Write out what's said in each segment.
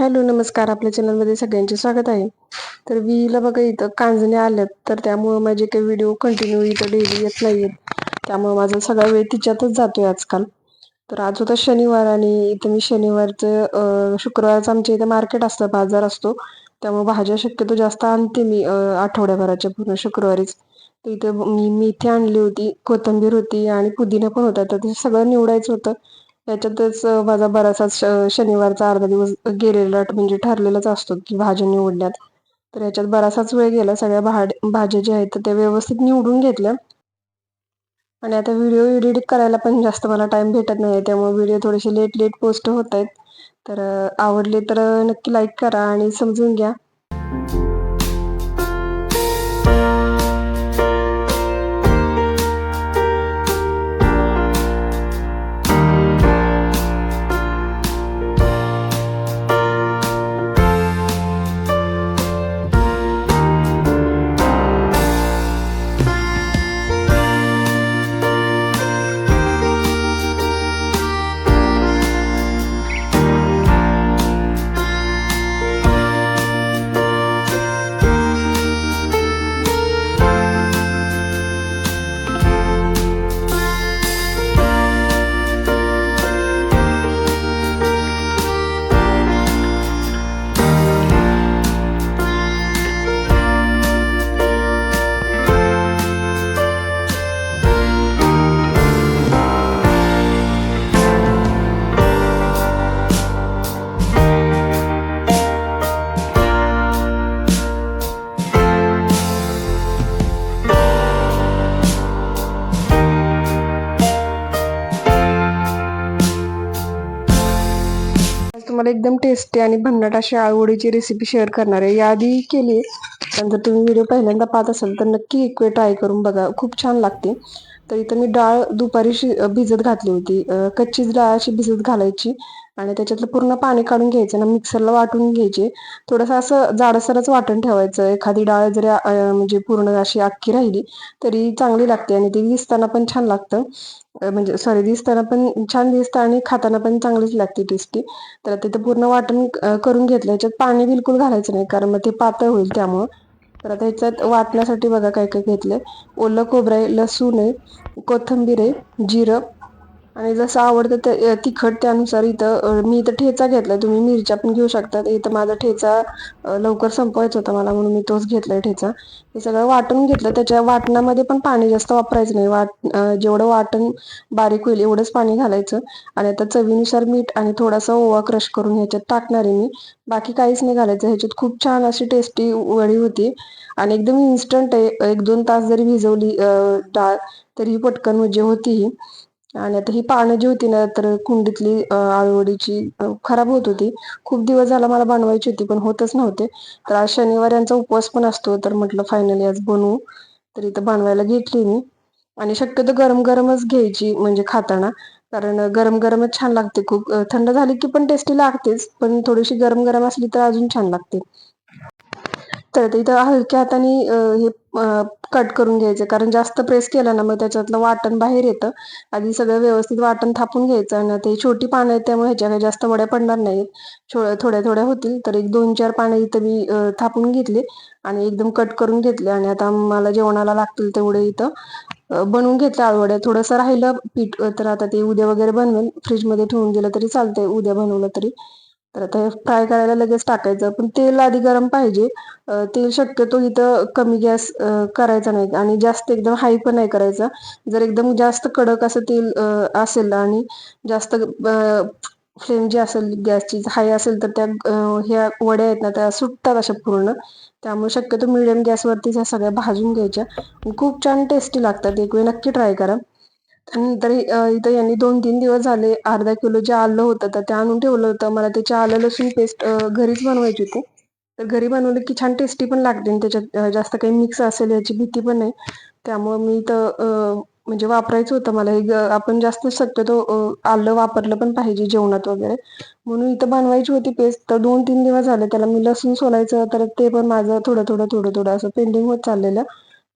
Hello नमस्कार. आपल्या चॅनलमध्ये सगळ्यांचे स्वागत आहे. तर विला बघा इथं कांजणे आल्यात. तर त्यामुळं माझे काही व्हिडिओ कंटिन्यू इथं डेली येत नाही आहेत त्यामुळं माझा सगळा वेळ तिच्यातच जातोय आजकाल. तर आज होता शनिवार आणि इथं मी शनिवारचं शुक्रवारचं आमच्या इथं मार्केट असतं बाजार असतो. त्यामुळे भाज्या शक्यतो जास्त आणते मी आठवड्याभराच्या पूर्ण शुक्रवारीच. तर इथं मी मेथी आणली होती कोथिंबीर होती आणि पुदिना पण होता. तर ते सगळं निवडायचं होतं. याच्यातच माझा बराचसा शनिवारचा अर्धा दिवस गेलेला म्हणजे ठरलेलाच असतो की भाज्या निवडण्यात तर याच्यात बराचसाच वेळ गेला सगळ्या भाज्या ज्या आहेत तर त्या व्यवस्थित निवडून घेतल्या. आणि आता व्हिडिओ एडिट करायला पण जास्त मला टाईम भेटत नाही त्यामुळे व्हिडिओ थोडेसे लेट लेट पोस्ट होत आहेत. तर आवडले तर नक्की लाईक करा आणि समजून घ्या. टेस्टी आणि भन्नाट अशी आवडीची रेसिपी शेअर करणार आहे. याआधी केली आहे. जर तुम्ही व्हिडिओ पहिल्यांदा पाहत असाल तर नक्की एक वेळ ट्राय करून बघा. खूप छान लागते. तर इथं मी डाळ दुपारी भिजत घातली होती. कच्चीच डाळ अशी भिजत घालायची. आणि त्याच्यातलं पूर्ण पाणी काढून घ्यायचं ना मिक्सरला वाटून घ्यायचे. थोडंसं असं जाडसरच वाटण ठेवायचं. एखादी डाळ जरी म्हणजे पूर्ण अशी अख्खी राहिली तरी चांगली लागते आणि ती दिसताना पण छान लागतं. म्हणजे सॉरी दिसताना पण छान दिसतं आणि खाताना पण चांगलीच लागते टेस्टी तर तिथं पूर्ण वाटण करून घेतलं. याच्यात पाणी बिलकुल घालायचं नाही कारण मग ते पातळ होईल त्यामुळं. तर आता ह्याच्यात वाटण्यासाठी बघा काय काय घेतलंय. ओलं खोबरं आहे लसूण आहे कोथिंबीर आहे जिरं आणि जसं आवडतं ते तिखट त्यानुसार इथं मी इथं ठेचा घेतलाय. तुम्ही मिरच्या पण घेऊ शकता इथं माझा ठेचा लवकर संपवायचा होता मला म्हणून मी तोच घेतलाय ठेचा. हे सगळं वाटून घेतलं. त्याच्या वाटणामध्ये पण पाणी जास्त वापरायचं नाही. वाट जेवढं वाटण बारीक होईल एवढंच पाणी घालायचं. आणि आता चवीनुसार मीठ आणि थोडासा ओवा क्रश करून ह्याच्यात टाकणार आहे मी. बाकी काहीच नाही घालायचं. ह्याच्यात खूप छान अशी टेस्टी वडी होती. आणि एकदम इन्स्टंट आहे. एक दोन तास जरी भिजवली डाळ तरी पटकन म्हणजे होती ही. आणि आता ही पानं जी होती ना तर कुंडीतली आळूवडीची खराब होत होती. खूप दिवस झाला मला बनवायची होती पण होतच नव्हते. तर आज शनिवार यांचा उपवास पण असतो तर म्हटलं फायनली आज बनवू. तर इथं बनवायला घेतली मी. आणि शक्यतो गरम गरमच घ्यायची म्हणजे खाताना. कारण गरम गरमच छान लागते खूप. थंड झाली की पण टेस्टी लागतेच. पण थोडीशी गरम गरम असली तर अजून छान लागते. तर इथं हलक्या हाताने हे कट करून घ्यायचं. कारण जास्त प्रेस केलं ना मग त्याच्यातलं वाटण बाहेर येतं. आधी सगळं व्यवस्थित वाटण थापून घ्यायचं आणि ते छोटी पानं आहेत त्यामुळे ह्याच्या काही जास्त वड्या पडणार नाहीत. थोड्या थोड्या होतील तर एक दोन चार पानं इथं मी थापून घेतले आणि एकदम कट करून घेतले. आणि आता मला जेवणाला लागतील तेवढे इथं. बनवून घेतलं आळवड्या थोडंसं राहिलं पीठ तर आता ते उद्या वगैरे बनवेल फ्रीजमध्ये ठेवून दिलं तरी चालतंय उद्या बनवलं तरी. तर आता फ्राय करायला लगेच टाकायचं. पण तेल आधी गरम पाहिजे. तेल शक्यतो इथं कमी गॅस करायचा नाही. आणि जास्त एकदम हाय पण नाही करायचा. जर एकदम जास्त कडक असं तेल असेल आणि जास्त फ्लेम जी असेल गॅसची हाय असेल तर त्या ह्या वड्या आहेत ना त्या सुटतात अशा पूर्ण. त्यामुळे शक्यतो मिडियम गॅसवरतीच ह्या सगळ्या भाजून घ्यायच्या. खूप छान टेस्टी लागतात. एक वेळ नक्की ट्राय करा. नंतर इथं यांनी दोन तीन दिवस झाले अर्धा किलो जे आलं होतं तर ते आणून ठेवलं होतं. मला त्याची आलं लसूण पेस्ट घरीच बनवायची होती. तर घरी बनवलं की छान टेस्टी पण लागते आणि त्याच्यात जास्त काही मिक्स असेल याची भीती पण नाही. त्यामुळं मी इथं म्हणजे वापरायचं होतं मला. हे आपण जास्त शक्यतो आलं वापरलं पण पाहिजे जेवणात वगैरे. म्हणून इथं बनवायची होती पेस्ट तर दोन तीन दिवस झाले त्याला मी लसूण सोलायचं तर ते पण माझं थोडं थोडं थोडं थोडं असं पेंडिंग होत चाललेलं.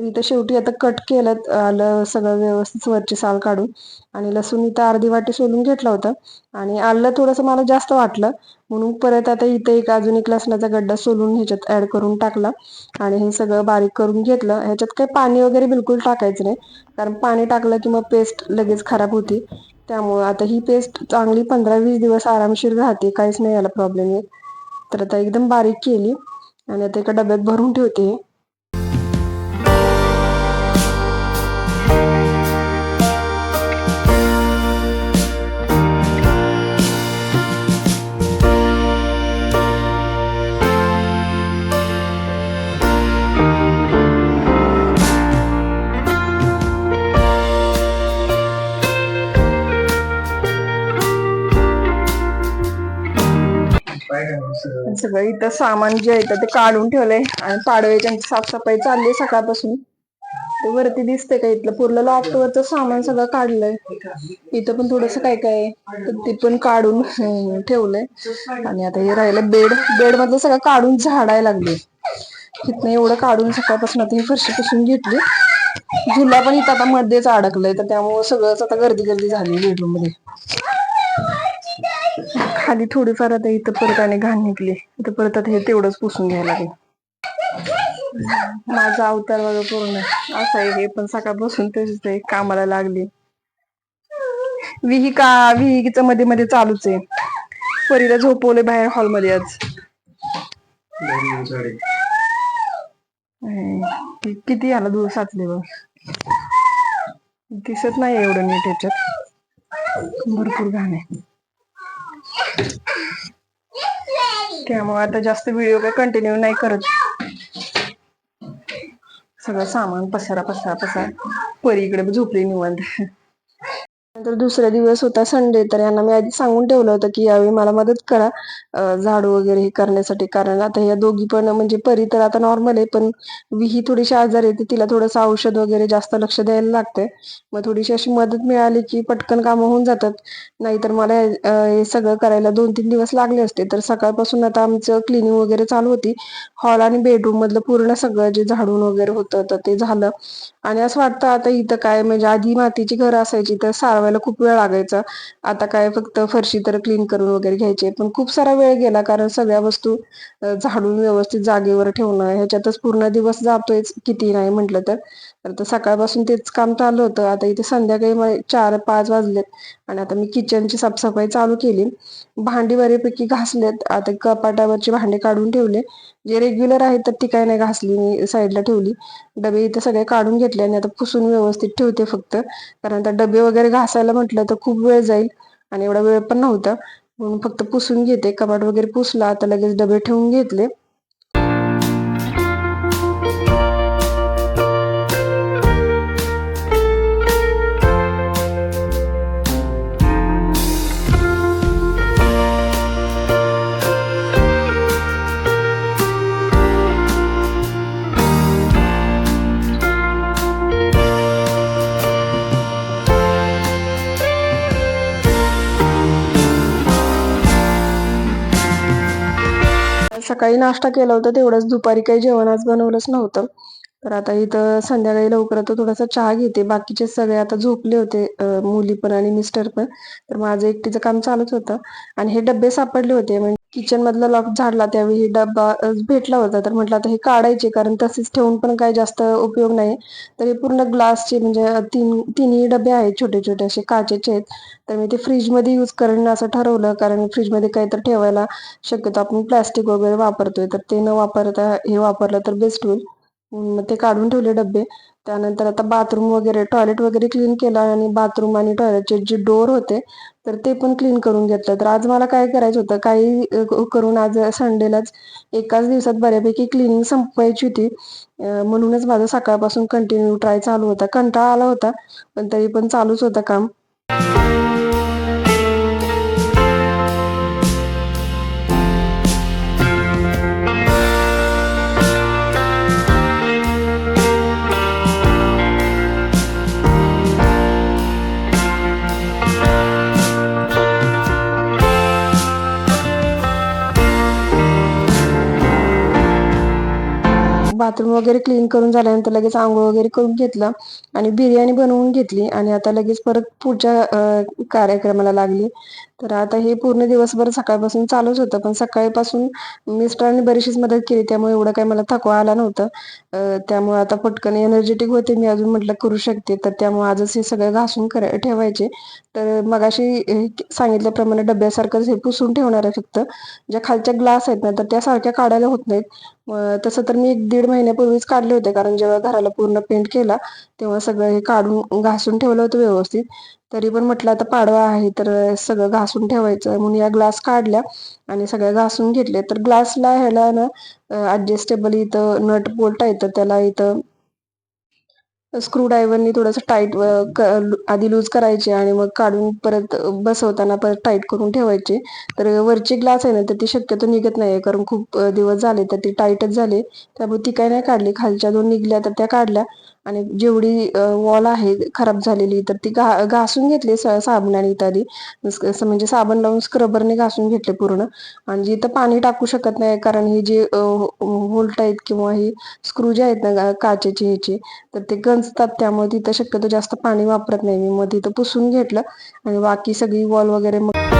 इथं शेवटी आता कट केलं आलं सगळं व्यवस्थित वरची साल काढून. आणि लसूण इथं अर्धी वाटी सोलून घेतला होता. आणि आलं थोडंसं मला जास्त वाटलं. म्हणून परत आता इथे एक अजून एक लसणाचा गड्डा सोलून ह्याच्यात ॲड करून टाकला. आणि हे सगळं बारीक करून घेतलं. ह्याच्यात काही पाणी वगैरे बिलकुल टाकायचं नाही. कारण पाणी टाकलं की मग पेस्ट लगेच खराब होती. त्यामुळं आता ही पेस्ट चांगली पंधरा वीस दिवस आरामशीर राहते. काहीच नाही याला प्रॉब्लेम येत. तर आता एकदम बारीक केली. आणि आता एका डब्यात भरून ठेवते. इथं सामान जे आहे ते काढून ठेवलंय. आणि पाडवे त्यांची साफसफाई चालली आहे सकाळपासून. ते वरती दिसतंय का इथलं? पूर्ण लॉफ्टवरचं सामान सगळं काढलंय. इथं पण थोडस काय काय आहे तर ते पण काढून ठेवलंय. आणि आता हे राहिलं बेड. बेड मधलं सगळं काढून झाडायला लागले. इथनं एवढं काढून सकाळपासून आता ही फरशी पुसून घेतली. झुला पण इथं आता मध्येच अडकलंय तर त्यामुळे सगळंच आता गर्दी गर्दी झाली बेडरूममध्ये खाली थोडीफार आता इथं परत आणि घाण निघली. इथं परत आता हे तेवढंच पुसून घ्यायला लागेल. माझा अवतार बघा पूर्ण. असं आहे हे पण सकाळपासून तशीच आहे कामाला लागली. विही का मध्ये मध्ये चालूच आहे. परीला झोपवले बाहेर हॉलमध्ये आज. कि- किती आला दूर साचले बघ. दिसत नाही एवढं नीट ह्याच्यात. भरपूर घाण आहे. त्यामुळे आता जास्त व्हिडिओ काय कंटिन्यू नाही करत. सगळं सामान पसारा पसारा पसारा. परी इकडे झोपली निवांत. नंतर दुसरा दिवस होता संडे तर यांना मी आधी सांगून ठेवलं होतं की यावेळी मला मदत करा. झाडू वगैरे हे करण्यासाठी. कारण आता या दोघी पण म्हणजे परी तर आता नॉर्मल आहे पण विही थोडीशी आजार येते तिला थोडंसं औषध वगैरे जास्त लक्ष द्यायला लागतंय. मग थोडीशी अशी मदत मिळाली की पटकन कामं होऊन जातात. नाहीतर मला हे सगळं करायला दोन तीन दिवस लागले असते. तर सकाळपासून आता आमचं क्लिनिंग वगैरे चालू होती. हॉल आणि बेडरूम मधलं पूर्ण सगळं जे झाडून वगैरे होतं तर ते झालं. आणि असं वाटतं आता इथं काय म्हणजे आधी मातीची घरं असायची तर बनवायला खूप वेळ लागायचा. आता काय फक्त फरशी तर क्लीन करून वगैरे घ्यायचे. पण खूप सारा वेळ गेला कारण सगळ्या वस्तू झाडून व्यवस्थित जागेवर ठेवणं ह्याच्यातच पूर्ण दिवस जातोयच किती नाही म्हटलं तर. तर आता सकाळपासून तेच काम चालू होतं. आता इथे संध्याकाळी मग चार पाच वाजलेत आणि आता मी किचनची साफसफाई चालू केली. भांडी बऱ्यापैकी घासलेत. आता कपाटावरची भांडी काढून ठेवले. जे रेग्युलर आहेत तर ती काय नाही घासली मी साईडला ठेवली. डबे इथे सगळे काढून घेतले आणि आता पुसून व्यवस्थित ठेवते फक्त. कारण आता डबे वगैरे घासायला म्हटलं तर खूप वेळ जाईल आणि एवढा वेळ पण नव्हता. म्हणून फक्त पुसून घेते. कपाट वगैरे पुसला आता लगेच डबे ठेवून घेतले. सकाळी नाश्ता केला होता तेवढंच दुपारी काही जेवण आज बनवलंच नव्हतं. तर आता इथं संध्याकाळी लवकर आता थोडासा चहा घेते. बाकीचे सगळे आता झोपले होते मुली पण आणि मिस्टर पण. तर माझं एकटीचं काम चालूच होतं. आणि हे डबे सापडले होते म्हणजे किचन मधला लॉक झाडला त्यावेळी डब्बा भेटला होता. तर म्हटलं आता हे काढायचे कारण तसेच ठेवून पण काही जास्त उपयोग नाही. तर हे पूर्ण ग्लासचे म्हणजे तीन तिन्ही डबे आहेत छोटे छोटे असे काचेचे आहेत. तर मी ते फ्रीजमध्ये यूज करणं असं ठरवलं कारण फ्रीजमध्ये काहीतरी ठेवायला शक्यतो आपण प्लास्टिक वगैरे वापरतोय. तर ते न वापरता हे वापरलं तर बेस्ट होईल. ते काढून ठेवले डबे. त्यानंतर आता बाथरूम वगैरे टॉयलेट वगैरे क्लीन केलं आणि बाथरूम आणि टॉयलेटचे जे डोअर होते तर ते पण क्लीन करून घेतलं. तर आज मला काय करायचं होतं काही करून आज संडेलाच एकाच दिवसात बऱ्यापैकी क्लिनिंग संपवायची होती. म्हणूनच माझं सकाळपासून कंटिन्यू ट्राय चालू होता. कंटाळा आला होता पण तरी पण चालूच होतं काम. बाथरूम वगैरे क्लीन करून झाल्यानंतर लगेच आंघोळ वगैरे करून घेतलं आणि बिर्याणी बनवून घेतली आणि आता लगेच परत पुढच्या कार्यक्रमाला लागली. तर आता हे पूर्ण दिवसभर सकाळपासून चालूच होतं पण सकाळपासून मिस्टरांनी बरीचशीच मदत केली त्यामुळे एवढं काही मला थकवा आला नव्हतं. त्यामुळे आता पटकन एनर्जेटिक होते मी अजून म्हटलं करू शकते तर त्यामुळे आजच हे सगळं घासून ठेवायचे. तर मगाशी सांगितल्याप्रमाणे डब्यासारखंच हे पुसून ठेवणार आहे फक्त. ज्या खालच्या ग्लास आहेत ना तर त्या सारख्या काढायला होत नाहीत. तसं तर मी एक दीड महिन्यापूर्वीच काढले होते कारण जेव्हा घराला पूर्ण पेंट केला तेव्हा सगळं हे काढून घासून ठेवलं होतं व्यवस्थित. तरी पण म्हटलं आता पाडवा आहे तर सगळं घासून ठेवायचं. म्हणून या ग्लास काढल्या आणि सगळ्या घासून घेतले तर ग्लासला ह्याला ना ऍडजस्टेबल इथं नट बोल्ट आहे तर त्याला इथं स्क्रू ड्रायव्हरनी थोडंसं टाईट आधी लूज करायचे आणि मग काढून परत बसवताना परत टाईट करून ठेवायचे. तर वरची ग्लास आहे ना तर ती शक्यतो निघत नाही आहे कारण खूप दिवस झाले तर ती टाईटच झाले. त्यामुळे ती काय नाही काढली. खालच्या दोन निघल्या तर त्या काढल्या. आणि जेवढी वॉल आहे खराब झालेली तर ती घा घासून घेतली साबणाने इत्यादी म्हणजे साबण लावून स्क्रबरने घासून घेतले पूर्ण. आणि जिथं पाणी टाकू शकत नाही कारण हे जे हो, होल्ट आहेत किंवा ही स्क्रू जे आहेत ना काचेचे ह्याचे तर ते गंजतात. त्यामुळे तिथं शक्यतो जास्त पाणी वापरत नाही. मी मग तिथं पुसून घेतलं आणि बाकी सगळी वॉल वगैरे मग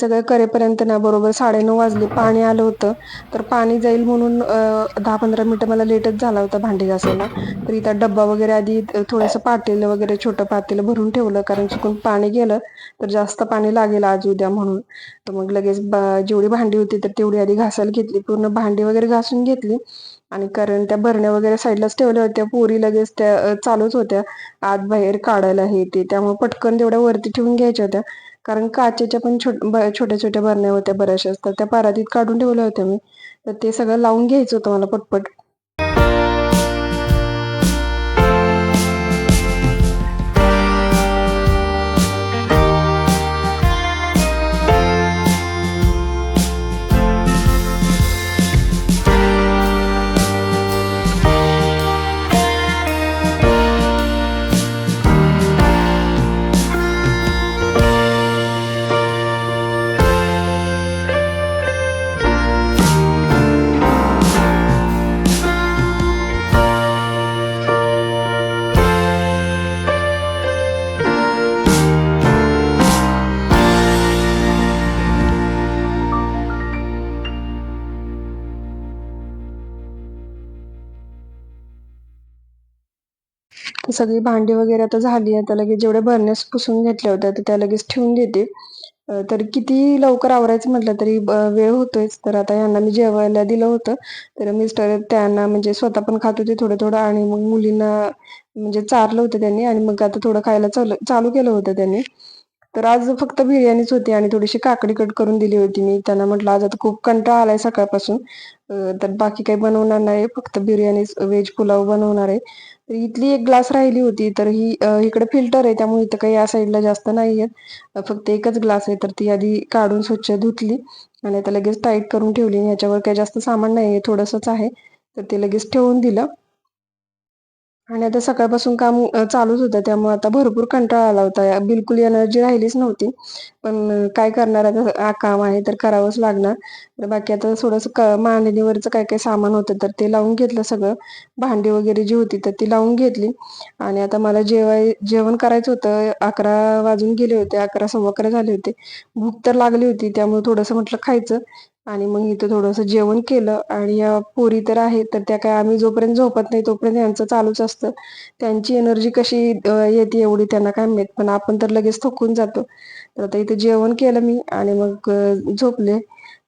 सगळं करेपर्यंत ना बरोबर साडेनऊ वाजले पाणी आलं होतं. तर पाणी जाईल म्हणून दहा पंधरा मिनटं मला लेटच झाला होता भांडी घासायला. तर इथं डब्बा वगैरे आधी थोडंसं पातेलं वगैरे छोटं पातेलं भरून ठेवलं. कारण चुकून पाणी गेलं तर जास्त पाणी लागेल आज उद्या म्हणून. तर मग लगेच जेवढी भांडी होती तर तेवढी आधी घासायला घेतली. पूर्ण भांडी वगैरे घासून घेतली. आणि कारण त्या भरण्या वगैरे साईडलाच ठेवल्या होत्या. पोरी लगेच त्या चालूच होत्या. आत बाहेर काढायला हे ते. त्यामुळे पटकन तेवढ्या वरती ठेवून घ्यायच्या होत्या. कारण काचेच्या पण छोट ब छोट्या छोट्या बरण्या होत्या बऱ्याचशा. असतात त्या परातीत काढून ठेवल्या होत्या मी. तर ते सगळं लावून घ्यायचं होतं मला पटपट. सगळी भांडी वगैरे आता झाली आता लगेच जेवढे भरण्यास पुसून घेतल्या होत्या तर त्या लगेच ठेवून देते. तर किती लवकर आवरायचं म्हटलं तरी वेळ होतोयच. तर आता यांना मी जेवायला दिलं होतं. तर मिस्टर त्यांना म्हणजे स्वतः पण खात होते थोडं थोडं आणि मग मुलींना म्हणजे चारलं होतं त्यांनी आणि मग आता थोडं खायला चालू चालू केलं होतं त्यांनी. तर आज फक्त बिर्याणीच होती आणि थोडीशी काकडी कट करून दिली होती मी. त्यांना म्हटलं आज आता खूप कंटाळा आलाय सकाळपासून. तर बाकी काही बनवणार नाही फक्त बिर्याणीच व्हेज पुलाव बनवणार आहे. तर इथली एक ग्लास राहिली होती तर ही इकडे फिल्टर आहे त्यामुळे इथं काही या साईडला जास्त नाही आहेत फक्त एकच ग्लास आहे तर ती आधी काढून स्वच्छ धुतली आणि आता लगेच टाईट करून ठेवली ह्याच्यावर काही जास्त सामान नाही आहे थोडंसंच आहे. तर ते लगेच ठेवून दिलं. आणि आता सकाळपासून काम चालूच होतं. त्यामुळे आता भरपूर कंटाळा आला होता. बिलकुल एनर्जी राहिलीच नव्हती. पण काय करणार? आता काम आहे तर करावंच लागणार. तर बाकी आता थोडंसं मांडणीवरचं काय काय सामान होतं तर ते लावून घेतलं सगळं. भांडी वगैरे जी होती तर ती लावून घेतली. आणि आता मला जेवाय जेवण करायचं होतं. अकरा वाजून गेले होते. अकरा सव्वा अकरा झाले होते. भूक तर लागली होती. त्यामुळे थोडंसं म्हटलं खायचं. आणि मग इथं थोडंसं जेवण केलं आणि या पोरी तर आहेत तर त्या काय आम्ही जोपर्यंत झोपत नाही तोपर्यंत यांचं चालूच असतं. त्यांची एनर्जी कशी येते एवढी त्यांना काय माहीत पण आपण तर लगेच थकून जातो. तर आता इथे जेवण केलं मी आणि मग झोपले.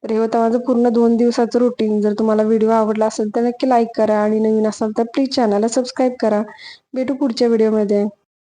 तर हे होतं माझं पूर्ण दोन दिवसाचं रुटीन जर तुम्हाला व्हिडिओ आवडला असेल तर नक्की लाईक करा आणि नवीन असाल तर प्लीज चॅनलला सबस्क्राईब करा. भेटू पुढच्या व्हिडिओमध्ये